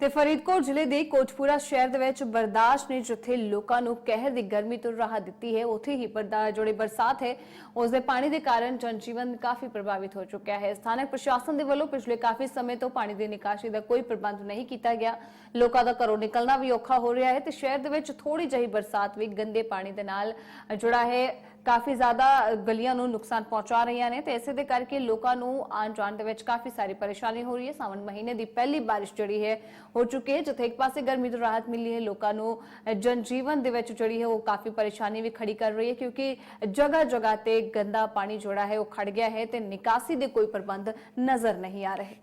ਤੇ ਫਰੀਦਕੋਟ ਜ਼ਿਲ੍ਹੇ ਦੇ ਕੋਟਪੂਰਾ ਸ਼ਹਿਰ ਦੇ ਵਿੱਚ ਬਰਦਾਸ਼ਤ ਨੇ ਜਿੱਥੇ ਲੋਕਾਂ ਨੂੰ ਕਹਿਰ ਦੀ ਗਰਮੀ ਤੋਂ ਰਾਹਤ ਦਿੱਤੀ ਹੈ, ਉੱਥੇ ਹੀ ਜਿਹੜੇ ਬਰਸਾਤ ਹੈ ਉਸ ਦੇ ਪਾਣੀ ਦੇ ਕਾਰਨ ਜਨਜੀਵਨ ਕਾਫੀ ਪ੍ਰਭਾਵਿਤ ਹੋ ਚੁੱਕਿਆ ਹੈ। ਸਥਾਨਕ ਪ੍ਰਸ਼ਾਸਨ ਦੇ ਵੱਲੋਂ ਪਿਛਲੇ ਕਾਫੀ ਸਮੇਂ ਤੋਂ ਪਾਣੀ ਦੀ ਨਿਕਾਸੀ ਦਾ ਕੋਈ ਪ੍ਰਬੰਧ ਨਹੀਂ ਕੀਤਾ ਗਿਆ। ਲੋਕਾਂ ਦਾ ਘਰੋਂ ਨਿਕਲਣਾ ਵੀ ਔਖਾ ਹੋ ਰਿਹਾ ਹੈ ਤੇ ਸ਼ਹਿਰ ਦੇ ਵਿੱਚ ਥੋੜੀ ਜਿਹੀ ਬਰਸਾਤ ਵੀ ਗੰਦੇ ਪਾਣੀ ਦੇ ਨਾਲ ਜੁੜਾ ਹੈ। काफ़ी ज़्यादा गलियाँ नुकसान पहुँचा रही ने तो इसे करके लोगों आन जान काफ़ी सारी परेशानी हो रही है। सावन महीने की पहली बारिश जी है, हो चुकी है जिते एक पास गर्मी तो राहत मिली है लोगों जनजीवन जी है वो काफ़ी परेशानी भी खड़ी कर रही है, क्योंकि जगह जगह से गंदा पानी जोड़ा है वह खड़ गया है तो निकासी के कोई प्रबंध नज़र नहीं आ रहे।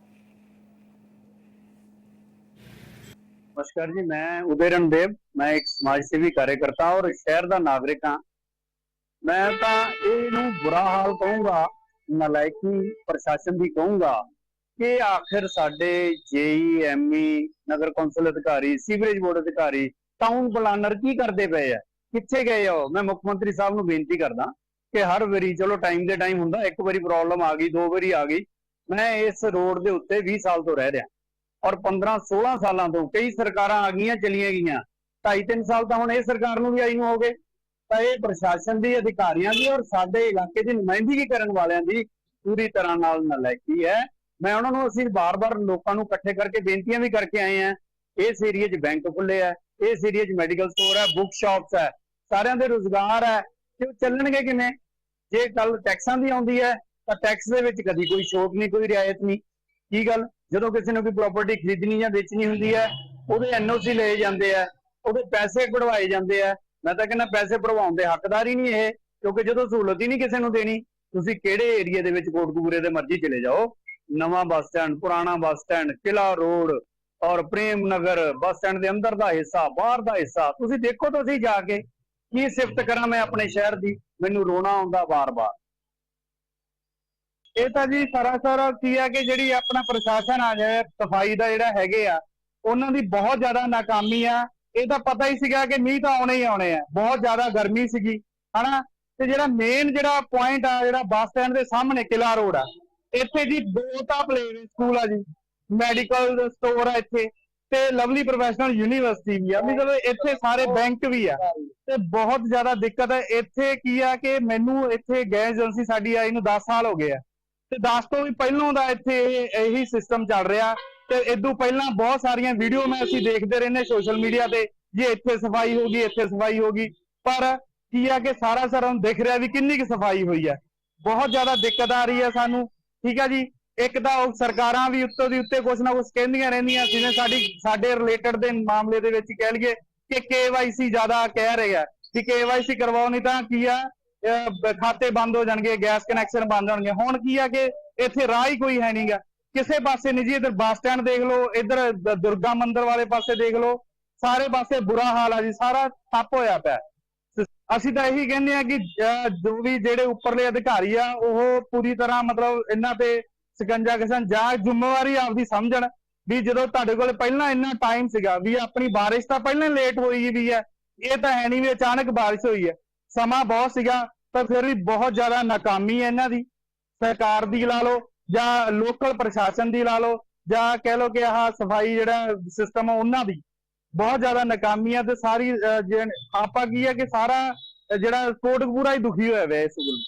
नमस्कार जी, मैं उदय रणदेव, मैं एक समाज सेवी कार्यकर्ता और शहर का नागरिक हाँ ਮੈਂ ਤਾਂ ਇਹਨੂੰ ਬੁਰਾ ਹਾਲ ਕਹੂੰਗਾ ਨਲਾਇਕੀ ਪ੍ਰਸ਼ਾਸਨ ਦੀ ਕਹੂੰਗਾ ਕਿ ਆਖਿਰ ਸਾਡੇ ਜੇਈ, ਐਮਈ, ਨਗਰ ਕੌਂਸਲ ਅਧਿਕਾਰੀ, ਸੀਵਰੇਜ ਬੋਰਡ ਅਧਿਕਾਰੀ, ਟਾਊਨ ਪਲਾਨਰ ਕੀ ਕਰਦੇ ਪਏ ਆ? ਕਿੱਥੇ ਗਏ ਆ ਉਹ? ਮੈਂ ਮੁੱਖ ਮੰਤਰੀ ਸਾਹਿਬ ਨੂੰ ਬੇਨਤੀ ਕਰਦਾ ਕਿ ਹਰ ਵਾਰੀ, ਚਲੋ ਟਾਈਮ ਦੇ ਟਾਈਮ ਹੁੰਦਾ, ਇੱਕ ਵਾਰੀ ਪ੍ਰੋਬਲਮ ਆ ਗਈ, ਦੋ ਵਾਰੀ ਆ ਗਈ। ਮੈਂ ਇਸ ਰੋਡ ਦੇ ਉੱਤੇ 20 ਸਾਲ ਤੋਂ ਰਹਿ ਰਿਹਾ ਔਰ 15 16 ਸਾਲਾਂ ਤੋਂ ਕਈ ਸਰਕਾਰਾਂ ਆ ਗਈਆਂ, ਚਲੀਆਂ ਗਈਆਂ। ਢਾਈ ਤਿੰਨ ਸਾਲ ਤਾਂ ਹੁਣ ਇਹ ਸਰਕਾਰ ਨੂੰ ਵੀ ਆਈ ਨੂੰ ਹੋ ਗਏ ਤਾਂ ਇਹ ਪ੍ਰਸ਼ਾਸਨ ਦੀ, ਅਧਿਕਾਰੀਆਂ ਦੀ ਔਰ ਸਾਡੇ ਇਲਾਕੇ ਦੀ ਨੁਮਾਇੰਦਗੀ ਕਰਨ ਵਾਲਿਆਂ ਦੀ ਪੂਰੀ ਤਰ੍ਹਾਂ ਨਾਲ ਨਲਾਇਕੀ ਹੈ। ਮੈਂ ਉਹਨਾਂ ਨੂੰ ਅਸੀਂ ਬਾਰ-ਬਾਰ ਲੋਕਾਂ ਨੂੰ ਇਕੱਠੇ ਕਰਕੇ ਬੇਨਤੀਆਂ ਵੀ ਕਰਕੇ ਆਏ ਆ ਇਸ ਏਰੀਆ 'ਚ ਬੈਂਕ ਖੁੱਲੇ ਆ, ਇਸ ਏਰੀਆ 'ਚ ਮੈਡੀਕਲ ਸਟੋਰ ਹੈ ਬੁੱਕ ਸ਼ਾਪਸ ਹੈ ਸਾਰਿਆਂ ਦੇ ਰੋਜ਼ਗਾਰ ਹੈ ਤੇ ਉਹ ਚੱਲਣਗੇ ਕਿਵੇਂ? ਜੇ ਗੱਲ ਟੈਕਸਾਂ ਦੀ ਆਉਂਦੀ ਹੈ, ਤਾਂ ਟੈਕਸ ਦੇ ਵਿੱਚ ਕਦੀ ਕੋਈ ਛੋਟ ਨਹੀਂ, ਕੋਈ ਰਿਆਇਤ ਨਹੀਂ। ਕੀ ਗੱਲ? ਜਦੋਂ ਕਿਸੇ ਨੂੰ ਕੋਈ ਪ੍ਰਾਪਰਟੀ ਖਰੀਦਣੀ ਜਾਂ ਵੇਚਣੀ ਹੁੰਦੀ ਹੈ, ਉਹਦੇ ਐਨਓਸੀ ਲਏ ਜਾਂਦੇ ਆ, ਉਹਦੇ ਪੈਸੇ ਕਢਵਾਏ ਜਾਂਦੇ ਆ ਮੈਂ ਤਾਂ ਕਹਿੰਦਾ ਪੈਸੇ ਭਰਵਾਉਣ ਦੇ ਹੱਕਦਾਰ ਹੀ ਨਹੀਂ ਇਹ, ਕਿਉਂਕਿ ਜਦੋਂ ਸਹੂਲਤ ਹੀ ਨਹੀਂ ਕਿਸੇ ਨੂੰ ਦੇਣੀ, ਤੁਸੀਂ ਕਿਹੜੇ ਏਰੀਆ ਦੇ ਵਿੱਚ ਕੋਟਕਪੂਰੇ ਦੇ ਮਰਜ਼ੀ ਚਲੇ ਜਾਓ। ਨਵਾਂ ਬੱਸ ਸਟੈਂਡ, ਪੁਰਾਣਾ ਬੱਸ ਸਟੈਂਡ ਕਿਲਾ ਰੋਡ ਔਰ ਪ੍ਰੇਮ ਨਗਰ ਬੱਸ ਸਟੈਂਡ ਦੇ ਅੰਦਰ ਦਾ ਹਿੱਸਾ, ਬਾਹਰ ਦਾ ਹਿੱਸਾ, ਤੁਸੀਂ ਦੇਖੋ ਤੁਸੀਂ ਜਾ ਕੇ ਕੀ ਸਿਫਤ ਕਰਾਂ ਮੈਂ ਆਪਣੇ ਸ਼ਹਿਰ ਦੀ, ਮੈਨੂੰ ਰੋਣਾ ਆਉਂਦਾ ਵਾਰ-ਵਾਰ। ਇਹ ਤਾਂ ਜੀ ਸਰਾਸਰ ਕੀ ਆ ਕਿ ਜਿਹੜੀ ਆਪਣਾ ਪ੍ਰਸ਼ਾਸਨ ਆ ਜਾਏ, ਸਫ਼ਾਈ ਦਾ ਜਿਹੜਾ ਹੈਗੇ ਆ, ਉਹਨਾਂ ਦੀ ਬਹੁਤ ਜ਼ਿਆਦਾ ਨਾਕਾਮੀ ਆ। ਇਹ ਤਾਂ ਪਤਾ ਹੀ ਸੀਗਾ ਕਿ ਮੀਂਹ ਤਾਂ ਆਉਣੇ ਹੀ ਆਉਣੇ ਆ। ਬਹੁਤ ਜ਼ਿਆਦਾ ਗਰਮੀ ਸੀਗੀ, ਹਨਾ? ਤੇ ਜਿਹੜਾ ਮੇਨ ਜਿਹੜਾ ਪੁਆਇੰਟ ਆ, ਜਿਹੜਾ ਬੱਸ ਸਟੈਂਡ ਦੇ ਸਾਹਮਣੇ ਕਿਲਾ ਰੋਡ ਆ, ਇੱਥੇ ਜੀ ਦੋ ਤਾਂ ਪਲੇ ਸਕੂਲ ਆ ਜੀ। ਮੈਡੀਕਲ ਸਟੋਰ ਆ ਇੱਥੇ ਤੇ ਲਵਲੀ ਪ੍ਰੋਫੈਸ਼ਨਲ ਯੂਨੀਵਰਸਿਟੀ ਵੀ ਆ। ਮਤਲਬ ਇੱਥੇ ਸਾਰੇ ਬੈਂਕ ਵੀ ਆ, ਤੇ ਬਹੁਤ ਜ਼ਿਆਦਾ ਦਿੱਕਤ ਹੈ ਇੱਥੇ ਕੀ ਆ ਕਿ ਮੈਨੂੰ ਇੱਥੇ ਗੈਸ ਏਜੰਸੀ ਸਾਡੀ ਆਈ ਨੂੰ 10 ਸਾਲ ਹੋ ਗਏ ਆ। ਤੇ 10 ਤੋਂ ਵੀ ਪਹਿਲੋਂ ਦਾ ਇੱਥੇ ਇਹੀ ਸਿਸਟਮ ਚੱਲ ਰਿਹਾ। ਤੇ ਇਦੋਂ ਪਹਿਲਾਂ ਬਹੁਤ ਸਾਰੀਆਂ ਵੀਡੀਓ ਮੈਂ ਅਸੀਂ ਦੇਖਦੇ ਰਹਿੰਦੇ ਸੋਸ਼ਲ ਮੀਡੀਆ ਤੇ ਜੇ ਇੱਥੇ ਸਫ਼ਾਈ ਹੋ ਗਈ, ਇੱਥੇ ਸਫ਼ਾਈ ਹੋ ਗਈ। ਪਰ ਕੀ ਆ ਕਿ ਸਾਰਾ ਸਾਰਾ ਦਿਖ ਰਿਹਾ ਵੀ ਕਿੰਨੀ ਕੁ ਸਫ਼ਾਈ ਹੋਈ ਹੈ। ਬਹੁਤ ਜ਼ਿਆਦਾ ਦਿੱਕਤ ਆ ਰਹੀ ਹੈ ਸਾਨੂੰ। ਠੀਕ ਆ ਜੀ? ਇੱਕ ਤਾਂ ਉਹ ਸਰਕਾਰਾਂ ਵੀ ਉੱਤੋਂ ਦੀ ਉੱਤੇ ਕੁਛ ਨਾ ਕੁਛ ਕਹਿੰਦੀਆਂ ਰਹਿੰਦੀਆਂ ਜਿਵੇਂ ਸਾਡੀ, ਸਾਡੇ ਰਿਲੇਟਡ ਦੇ ਮਾਮਲੇ ਦੇ ਵਿੱਚ ਕਹਿ ਲਈਏ ਕਿ KYC ਜ਼ਿਆਦਾ ਕਹਿ ਰਹੇ ਆ। ਕਿ KYC ਕਰਵਾਓ ਨਹੀਂ ਤਾਂ ਕੀ ਆ? ਖਾਤੇ ਬੰਦ ਹੋ ਜਾਣਗੇ, ਗੈਸ ਕਨੈਕਸ਼ਨ ਬੰਦ ਹੋਣਗੇ। ਹੁਣ ਕੀ ਆ ਕਿ ਇੱਥੇ ਰਾਹ ਹੀ ਕੋਈ ਹੈ ਨਹੀਂਗਾ ਕਿਸੇ ਪਾਸੇ ਨਹੀਂ ਜੀ, ਇਧਰ ਬੱਸ ਸਟੈਂਡ ਦੇਖ ਲਓ, ਇਧਰ ਦੁਰਗਾ ਮੰਦਿਰ ਵਾਲੇ ਪਾਸੇ ਦੇਖ ਲਓ, ਸਾਰੇ ਪਾਸੇ ਬੁਰਾ ਹਾਲ ਆ ਜੀ, ਸਾਰਾ ਠੱਪ ਹੋਇਆ ਪਿਆ। ਅਸੀਂ ਤਾਂ ਇਹੀ ਕਹਿੰਦੇ ਆ ਕਿ ਜੋ ਵੀ ਜਿਹੜੇ ਉੱਪਰਲੇ ਅਧਿਕਾਰੀ ਆ, ਉਹ ਪੂਰੀ ਤਰ੍ਹਾਂ ਮਤਲਬ ਇਹਨਾਂ ਤੇ ਸ਼ਿਕੰਜਾ ਕਸਨ ਜਾਂ ਜ਼ਿੰਮੇਵਾਰੀ ਆਪਦੀ ਸਮਝਣ ਵੀ ਜਦੋਂ ਤੁਹਾਡੇ ਕੋਲ ਪਹਿਲਾਂ ਇੰਨਾ ਟਾਈਮ ਸੀਗਾ ਵੀ ਆਪਣੀ ਬਾਰਿਸ਼ ਤਾਂ ਪਹਿਲਾਂ ਲੇਟ ਹੋਈ ਵੀ ਹੈ, ਇਹ ਤਾਂ ਹੈ ਨਹੀਂ ਵੀ ਅਚਾਨਕ ਬਾਰਿਸ਼ ਹੋਈ ਹੈ। ਸਮਾਂ ਬਹੁਤ ਸੀਗਾ, ਪਰ ਫਿਰ ਵੀ ਬਹੁਤ ਜ਼ਿਆਦਾ ਨਾਕਾਮੀ ਹੈ ਇਹਨਾਂ ਦੀ। ਸਰਕਾਰ ਦੀ ਲਾ ਲਓ ਜਾਂ ਲੋਕਲ ਪ੍ਰਸ਼ਾਸਨ ਦੀ ਲਾ ਲਓ ਜਾਂ ਕਹਿ ਲਓ ਕਿ ਆਹ ਸਫ਼ਾਈ ਜਿਹੜਾ ਸਿਸਟਮ ਆ ਉਹਨਾਂ ਦੀ। ਬਹੁਤ ਜ਼ਿਆਦਾ ਨਾਕਾਮੀ ਆ ਤੇ ਸਾਰੀ ਅਹ, ਜੇ- ਆਪਾਂ ਕੀ ਹੈ ਕਿ ਸਾਰਾ ਅਹ, ਜਿਹੜਾ ਕੋਟਕਪੂਰਾ ਹੀ ਦੁਖੀ ਹੋਇਆ ਹੋਇਆ ਇਸ ਗੱਲ